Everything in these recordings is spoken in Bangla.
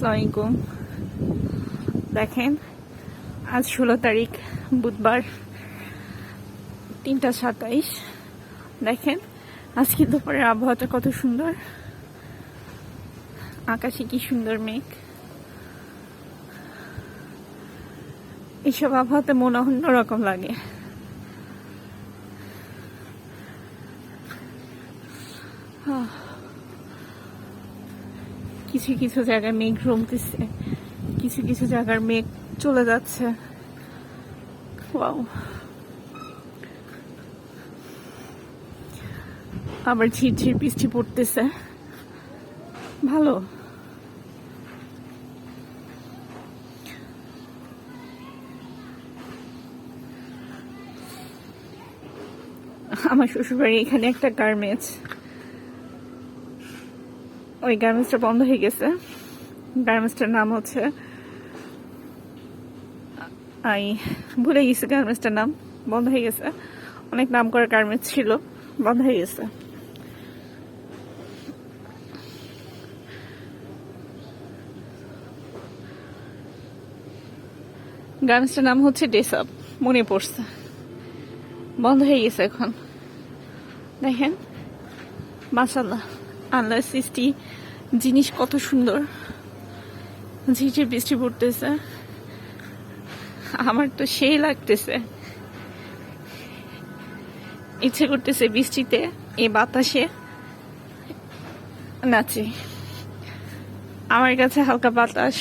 আসসালামাইকুম দেখেন, আজ ষোলো তারিখ, বুধবার, তিনটা সাতাইশ। দেখেন, আজকে দুপুরের আবহাওয়াটা কত সুন্দর। আকাশে কি সুন্দর মেঘ। এইসব আবহাওয়াতে মনে অন্যরকম লাগে। আহ। কিছু কিছু জায়গায় মেঘ রমতেছে, কিছু কিছু জায়গার মেঘ চলে যাচ্ছে। আবার ঝিরঝির বৃষ্টি পড়তেছে। ভালো। আমার শ্বশুরবাড়ি এখানে একটা গার্মেন্টস। ওই গার্মেন্টসটা বন্ধ হয়ে গেছে। গার্মেন্টসটার নাম হচ্ছে, আই, ভুলে গেছি গার্মেন্টসটার নাম। বন্ধ হয়ে গেছে। অনেক নাম করা গার্মেন্টস ছিল, বন্ধ হয়ে গেছে। গার্মেন্টসটার নাম হচ্ছে ডেসআপ মনে পড়ছে। বন্ধ হয়ে গেছে এখন। দেখেন মাসাল্লাহ আল্লাহ সৃষ্টি জিনিস কত সুন্দর। ঝিঝির বৃষ্টি পড়তেছে। আমার তো সেই লাগতেছে। ইচ্ছে করতেছে বৃষ্টিতে এ বাতাসে নাচে। আমার কাছে হালকা বাতাস,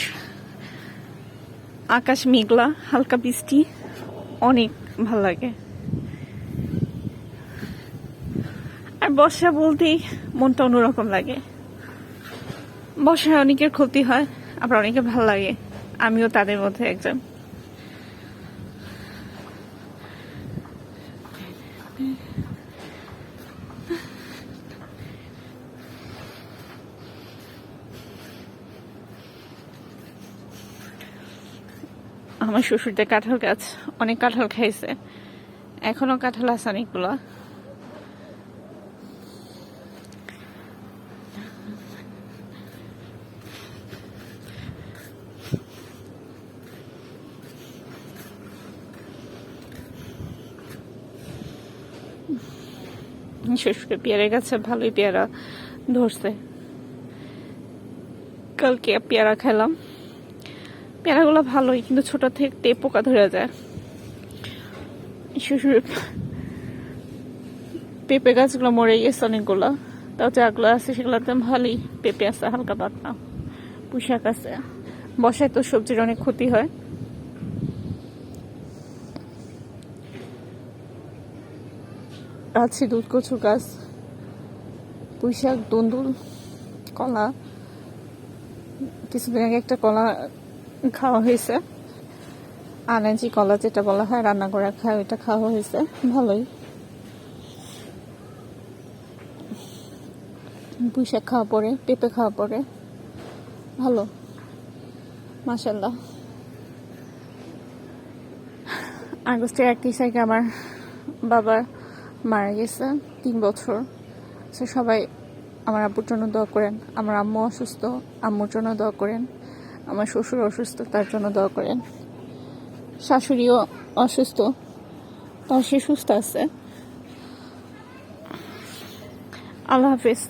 আকাশ মেঘলা, হালকা বৃষ্টি, অনেক ভালো লাগে। আর বর্ষা বলতেই মনটা অন্যরকম লাগে। বর্ষায় অনেকের ক্ষতি হয়, আবার অনেকের ভালো লাগে। আমিও তাদের মধ্যে একজন। আমার শ্বশুরদের কাঁঠাল গাছ, অনেক কাঁঠাল খাইছে। এখনও কাঁঠাল আছে অনেকগুলো। শ্বশুরের পেয়ারের গাছে, ভালোই পেয়ারা ধরছে। কালকে পেয়ারা খেলাম। পেয়ারাগুলো ভালোই, কিন্তু ছোট থেকে পোকা ধরে যায়। শ্বশুর পেঁপে গাছগুলো মরে গেছে অনেকগুলো। তাও যাগুলো আছে সেগুলোতে ভালোই পেঁপে আছে, হালকা পাতলা। পুঁশাক আছে। বসায় তো সবজির অনেক ক্ষতি হয়। আছে দুধ কচু গাছ, পুঁইশাক দুন্দুল কলা। কিছুদিন আগে একটা কলা খাওয়া হয়েছে। আনাজি কলা যেটা বলা হয় রান্না করা খায়, ওইটা খাওয়া হয়েছে। ভালোই। পুঁইশাক খাওয়া পরে, পেঁপে খাওয়া পরে। ভালো। মাসাল্লাহ আগস্টের একত্রিশ তারিখে আমার বাবা মারা গেছে তিন বছর। সে সবাই আমার আব্বুর জন্য দোয়া করেন, আমার আম্মু অসুস্থ, আম্মুর জন্য দোয়া করেন, আমার শ্বশুর অসুস্থ, তার জন্য দোয়া করেন। শাশুড়িও অসুস্থ তার সে সুস্থ আছে। আল্লাহ হাফিজ।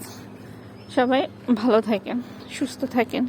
সবাই ভালো থাকেন, সুস্থ থাকেন।